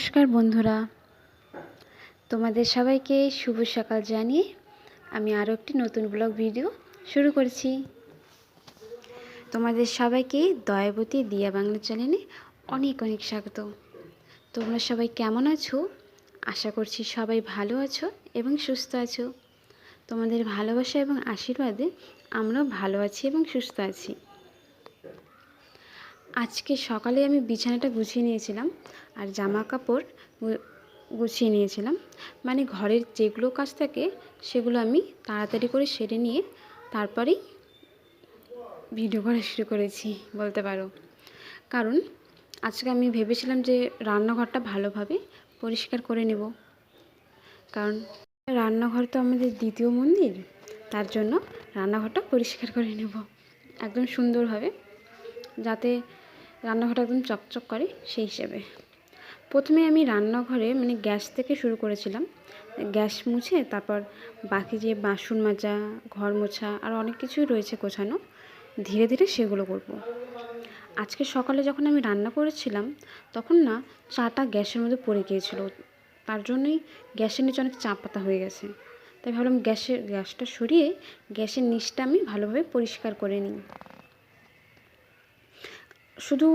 নমস্কার বন্ধুরা। তোমাদের সবাইকে শুভ সকাল জানিয়ে আমি আরও একটি নতুন ব্লগ ভিডিও শুরু করছি। তোমাদের সবাইকে দয়াবতী দিয়া বাংলা চ্যানেলে অনেক অনেক স্বাগত। তোমরা সবাই কেমন আছো? আশা করছি সবাই ভালো আছো এবং সুস্থ আছো। তোমাদের ভালোবাসা এবং আশীর্বাদে আমরাও ভালো আছি এবং সুস্থ আছি। আজকে সকালে আমি বিছানাটা গুছিয়ে নিয়েছিলাম আর জামা কাপড় গুছিয়ে নিয়েছিলাম। মানে ঘরের যেগুলো কাজ থাকে সেগুলো আমি তাড়াতাড়ি করে সেরে নিয়ে তারপরেই ভিডিও করা শুরু করেছি, বলতে পারো। কারণ আজকে আমি ভেবেছিলাম যে রান্নাঘরটা ভালোভাবে পরিষ্কার করে নেব। কারণ রান্নাঘর তো আমাদের দ্বিতীয় মন্দির, তার জন্য রান্নাঘরটা পরিষ্কার করে নেব, একদম সুন্দরভাবে। যাতে রান্নাঘরটা একদম চকচক করে, সেই হিসেবে। প্রথমে আমি রান্নাঘরে মানে গ্যাস থেকে শুরু করেছিলাম। গ্যাস মুছে তারপর বাকি যে বাসন মাজা, ঘর মোছা আর অনেক কিছুই রয়েছে গোছানো, ধীরে ধীরে সেগুলো করব। আজকে সকালে যখন আমি রান্না করেছিলাম, তখন না চাটা গ্যাসের মধ্যে পড়ে গিয়েছিল। তার জন্যই গ্যাসের নিচে অনেক চাপ পাতা হয়ে গেছে। তাই ভাবলাম গ্যাসের, গ্যাসটা সরিয়ে গ্যাসের নিচটা আমি ভালোভাবে পরিষ্কার করে নিই। শুধু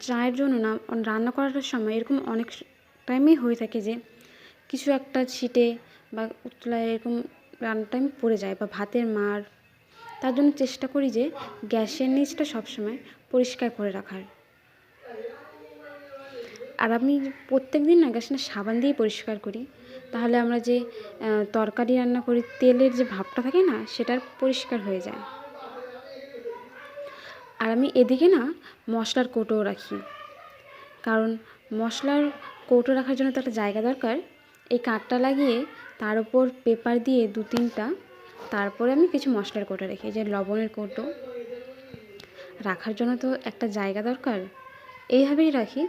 চায়ের জন্য না রান্না করার সময় এরকম অনেক টাইমেই হয়ে থাকে যে, কিছু একটা ছিটে বা উতলায় এরকম রান্নার টাইম পড়ে যায় বা ভাতের মার। তার জন্য চেষ্টা করি যে, গ্যাসের নিচটা সবসময় পরিষ্কার করে রাখার। আর আমি প্রত্যেক দিন না গ্যাসটা সাবান দিয়ে পরিষ্কার করি। তাহলে আমরা যে তরকারি রান্না করি, তেলের যে ভাবটা থাকে না, সেটার পরিষ্কার হয়ে যায়। আর আমি এদিকে না মশলার কৌটোও রাখি। কারণ মশলার কৌটো রাখার জন্য তো একটা জায়গা দরকার। এই কাঠটা লাগিয়ে তার উপর পেপার দিয়ে দু তিনটা, তারপরে আমি কিছু মশলার কৌটো রাখি যে লবণের কৌটো। রাখার জন্য তো একটা জায়গা দরকার। এইভাবেই রাখি,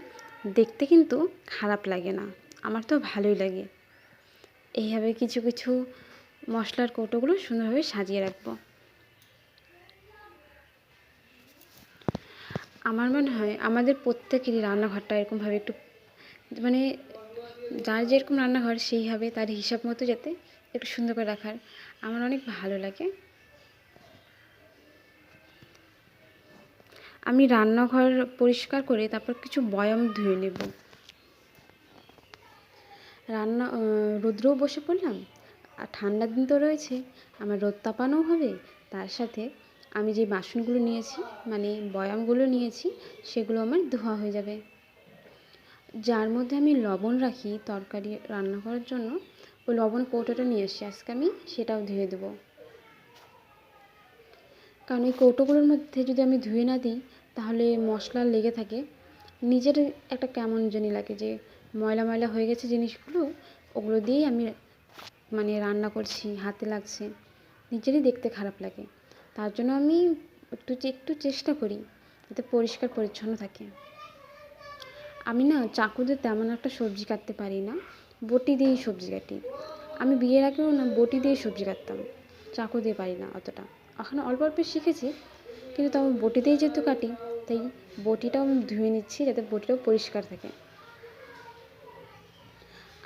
দেখতে কিন্তু খারাপ লাগে না, আমার তো ভালোই লাগে। এইভাবে কিছু কিছু মশলার কৌটোগুলো সুন্দরভাবে সাজিয়ে রাখব। আমার মনে হয় আমাদের প্রত্যেকেরই রান্নাঘরটা এরকমভাবে একটু মানে যার যেরকম রান্নাঘর সেইভাবে তার হিসাব মতো যাতে একটু সুন্দর করে রাখার। আমার অনেক ভালো লাগে। আমি রান্নাঘর পরিষ্কার করে তারপর কিছু বয়াম ধুয়ে নেব। রান্না রৌদ্রেও বসে পড়লাম। আর ঠান্ডার দিন তো রয়েছে। আমার রোদ তাপানোও হবে। তার সাথে আমি যে বাসনগুলো নিয়েছি মানে বয়ামগুলো নিয়েছি, সেগুলো আমার ধোয়া হয়ে যাবে। যার মধ্যে আমি লবণ রাখি তরকারি রান্না করার জন্য, ওই লবণ কৌটোটা নিয়ে এসছি আজকে আমি সেটাও ধুয়ে দেবো। কারণ এই কৌটোগুলোর মধ্যে যদি আমি ধুয়ে না দিই, তাহলে মশলা লেগে থাকে। নিজের একটা কেমন জানি লাগে যে ময়লা ময়লা হয়ে গেছে জিনিসগুলো, ওগুলো দিয়েই আমি মানে রান্না করছি, হাতে লাগছে। নিজেরই দেখতে খারাপ লাগে। তার জন্য আমি একটু একটু চেষ্টা করি যাতে পরিষ্কার পরিচ্ছন্ন থাকে। আমি না চাকু দিয়ে তেমন একটা সবজি কাটতে পারি না, বটি দিয়েই সবজি কাটি। আমি বিয়ের আগেও না বটি দিয়ে সবজি কাটতাম, চাকু দিয়ে পারি না অতটা। এখন অল্প অল্প শিখেছি, কিন্তু তাও বটি দিয়েই যেহেতু কাটি, তাই বটিটাও আমি ধুয়ে নিচ্ছি যাতে বটিটাও পরিষ্কার থাকে।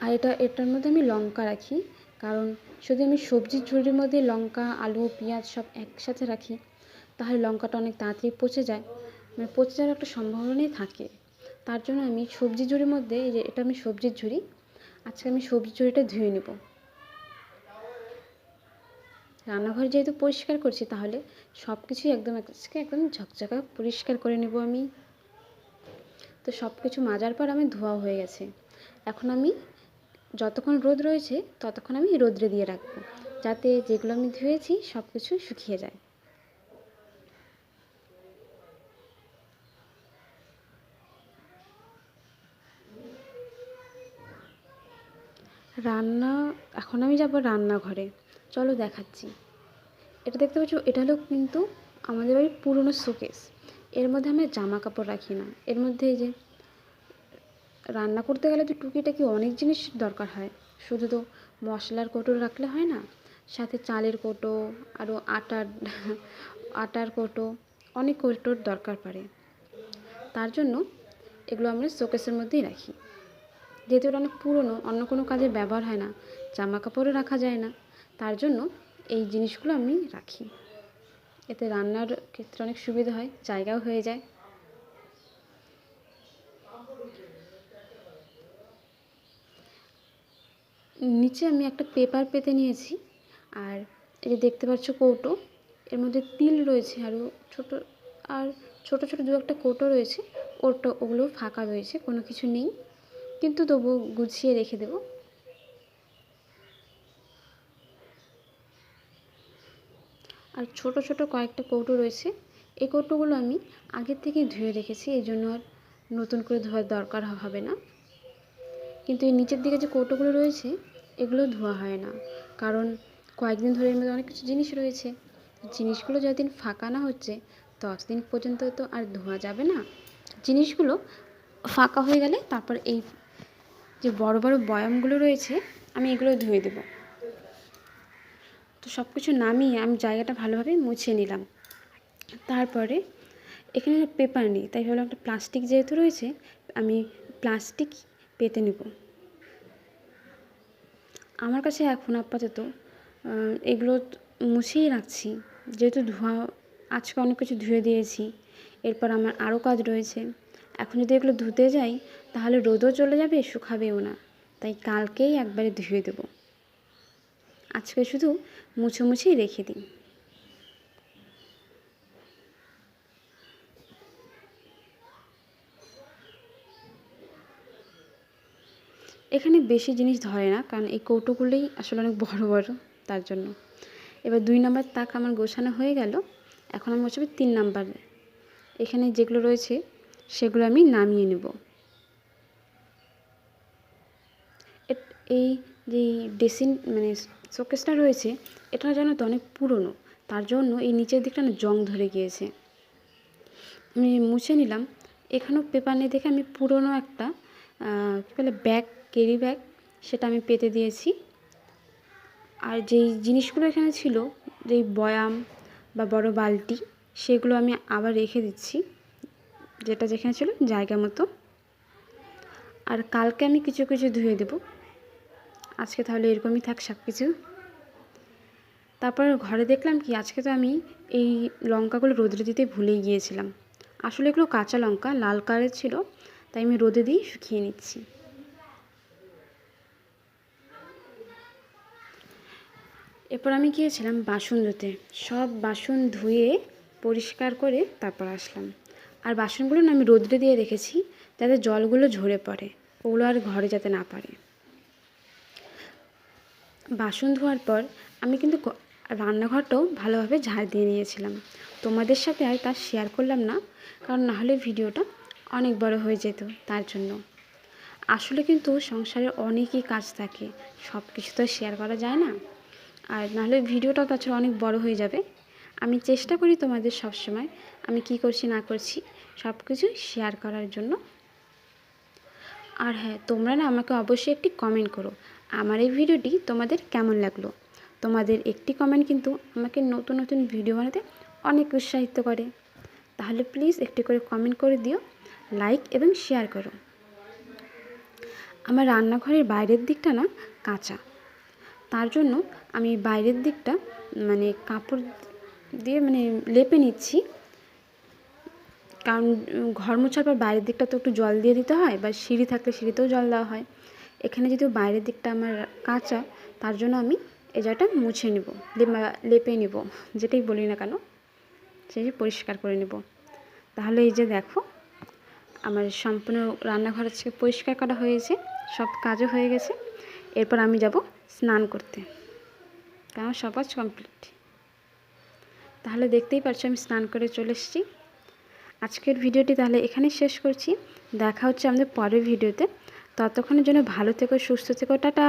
আর এটা, এটার মধ্যে আমি লঙ্কা রাখি কারণ যদি আমি সবজির ঝুড়ির মধ্যে লঙ্কা, আলু, পেঁয়াজ সব একসাথে রাখি, তাহলে লঙ্কাটা অনেক তাড়াতাড়ি পচে যায়। মানে পচে যাওয়ার একটা সম্ভাবনাই থাকে। তার জন্য আমি সবজির ঝুড়ির মধ্যে এই যে, এটা আমি সবজির ঝুড়ি, আজকে আমি সবজি ঝুড়িটা ধুয়ে নেব। রান্নাঘর যেহেতু পরিষ্কার করছি, তাহলে সব কিছুই একদম আজকে একদম ঝকঝকা পরিষ্কার করে নেব আমি। তো সব কিছু মাজার পর আমি ধোয়া হয়ে গেছে। এখন আমি যতক্ষণ রোদ রয়েছে, ততক্ষণ আমি রোদ্রে দিয়ে রাখব, যাতে যেগুলো আমি ধুয়েছি সব কিছু শুকিয়ে যায়। রান্না, এখন আমি যাব রান্নাঘরে। চলো দেখাচ্ছি। এটা দেখতে পাচ্ছ, এটা হলো কিন্তু আমাদের বাড়ির পুরনো শোকেস। এর মধ্যে আমরা জামা কাপড় রাখি না। এর মধ্যে এই যে রান্না করতে গেলে তো টুকিটাকি অনেক জিনিস দরকার হয়? শুধু তো মশলার কৌটো রাখলে হয় না? সাথে চালের কৌটো আরও আটার আটার কৌটো, অনেক কৌটোর দরকার পড়ে। তার জন্য এগুলো আমরা শোকেসের মধ্যেই রাখি। যেহেতু এটা অনেক পুরনো, অন্য কোনো কাজে ব্যবহার হয় না জামা কাপড়ও রাখা যায় না। তার জন্য এই জিনিসগুলো আমি রাখি। এতে রান্নার ক্ষেত্রে অনেক সুবিধা হয়, জায়গাও হয়ে যায়। নিচে আমি একটা পেপার পেতে নিয়েছি। আর এই যে দেখতে পাচ্ছ কৌটো, এর মধ্যে তিল রয়েছে আরও ছোটো, আর ছোটো ছোটো দু একটা কৌটো রয়েছে। ওটা ওগুলো ফাঁকা রয়েছে, কোনো কিছু নেই। কিন্তু তবু গুছিয়ে রেখে দেবো। আর ছোট ছোট কয়েকটা কৌটো রয়েছে। এই কৌটোগুলো আমি আগের থেকেই ধুয়ে রেখেছি, এই জন্য আর নতুন করে ধোয়ার দরকার হবে না। কিন্তু এই নিচের দিকে যে কৌটোগুলো রয়েছে এগুলো ধোয়া হয় না। কারণ কয়েকদিন ধরে এর মধ্যে অনেক কিছু জিনিস রয়েছে। জিনিসগুলো যতদিন ফাঁকা না হচ্ছে, ততদিন পর্যন্ত তো আর ধোয়া যাবে না। জিনিসগুলো ফাঁকা হয়ে গেলে তারপর এই যে বড় বড় বয়ামগুলো রয়েছে, আমি এগুলো ধুয়ে দেবো। তো সব কিছু নামিয়ে আমি জায়গাটা ভালোভাবে মুছে নিলাম। তারপরে এখানে পেপার নেই, তাই ভাবলাম একটা প্লাস্টিক যেহেতু রয়েছে, আমি প্লাস্টিক পেতে নেব। আমার কাছে এখন আপাতত এগুলো মুছেই রাখছি। যেহেতু ধোয়া, আজকে অনেক কিছু ধুয়ে দিয়েছি, এরপর আমার আরও কাজ রয়েছে। এখন যদি এগুলো ধুতে যাই, তাহলে রোদও চলে যাবে, শুকাবেও না। তাই কালকেই একবারে ধুয়ে দেবো। আজকে শুধু মুছে মুছেই রেখে দিই। এখানে বেশি জিনিস ধরে না, কারণ এই কৌটোগুলোই আসলে অনেক বড় বড় তার জন্য। এবার দুই নম্বর তাক আমার গোছানো হয়ে গেল। এখন আমি বসাবো তিন নাম্বার। এখানে যেগুলো রয়েছে, সেগুলো আমি নামিয়ে নেব। এই যে ড্রেসিং মানে শোকেসটা রয়েছে, এটা জানো তো অনেক পুরনো, তার জন্য এই নিচের দিকটা না জং ধরে গিয়েছে। আমি মুছে নিলাম। এখানেও পেপার নিয়ে দেখে আমি পুরনো একটা কী বলে, ব্যাগ ক্যারি ব্যাগ, সেটা আমি পেতে দিয়েছি। আর যেই জিনিসগুলো এখানে ছিল, যেই বয়াম বা বড় বালতি, সেগুলো আমি আবার রেখে দিচ্ছি, যেটা যেখানে ছিল জায়গা মতো। আর কালকে আমি কিছু কিছু ধুয়ে দেবো। আজকে তাহলে এরকমই থাক সব কিছু তারপর ঘরে দেখলাম কি, আজকে তো আমি এই লঙ্কাগুলো রোদে দিতে ভুলেই গিয়েছিলাম। আসলে এগুলো কাঁচা লঙ্কা, লাল কালারের ছিল, তাই আমি রোদে দিয়ে শুকিয়ে নিচ্ছি। এরপর আমি গিয়েছিলাম বাসন ধুতে। সব বাসন ধুয়ে পরিষ্কার করে তারপর আসলাম। আর বাসনগুলো না আমি রোদ্রে দিয়ে রেখেছি যাতে জলগুলো ঝরে পড়ে, ওগুলো আর ঘরে যাতে না পারে বাসন ধোয়ার পর আমি কিন্তু রান্নাঘরটাও ভালোভাবে ঝাড় দিয়ে নিয়েছিলাম। তোমাদের সাথে আর তা শেয়ার করলাম না, কারণ নাহলে ভিডিওটা অনেক বড় হয়ে যেত তার জন্য। আসলে কিন্তু সংসারে অনেকই কাজ থাকে সব কিছু তো শেয়ার করা যায় না। আর নাহলে ভিডিওটা তাছাড়া অনেক বড় হয়ে যাবে। আমি চেষ্টা করি তোমাদের সব সময় আমি কি করছি না করছি সব কিছু শেয়ার করার জন্য। আর হ্যাঁ তোমরা না আমাকে অবশ্যই একটি কমেন্ট করো, আমার এই ভিডিওটি তোমাদের কেমন লাগল? তোমাদের একটি কমেন্ট কিন্তু আমাকে নতুন নতুন ভিডিও বানাতে অনেক উৎসাহিত করে। তাহলে প্লিজ একটি করে কমেন্ট করে দিও লাইক এবং শেয়ার করো। আমার রান্নাঘরের বাইরের দিকটা না কাঁচা তার জন্য আমি বাইরের দিকটা মানে কাপড় দিয়ে মানে লেপে নিচ্ছি। কারণ ঘর মোছার পর বাইরের দিকটা তো একটু জল দিয়ে দিতে হয়, বা সিঁড়ি থাকলে সিঁড়িতেও জল দেওয়া হয়। এখানে যেহেতু বাইরের দিকটা আমার কাঁচা, তার জন্য আমি এই জায়গাটা মুছে নেব, লেপে নেব, যেটাই বলি না কেন, সেই পরিষ্কার করে নেব। তাহলে এই যে দেখো, আমার সম্পূর্ণ রান্নাঘর আজকে পরিষ্কার করা হয়েছে, সব কাজও হয়ে গেছে। এরপর আমি যাব স্নান করতে। কারণ সব কাজ কমপ্লিট তাহলে দেখতেই পারছ আমি স্নান করে চলে এসেছি। আজকের ভিডিওটি তাহলে এখানেই শেষ করছি। দেখা হচ্ছে আমাদের পরের ভিডিওতে। ততক্ষণের জন্য ভালো থেকো, সুস্থ থেকো, টাটা।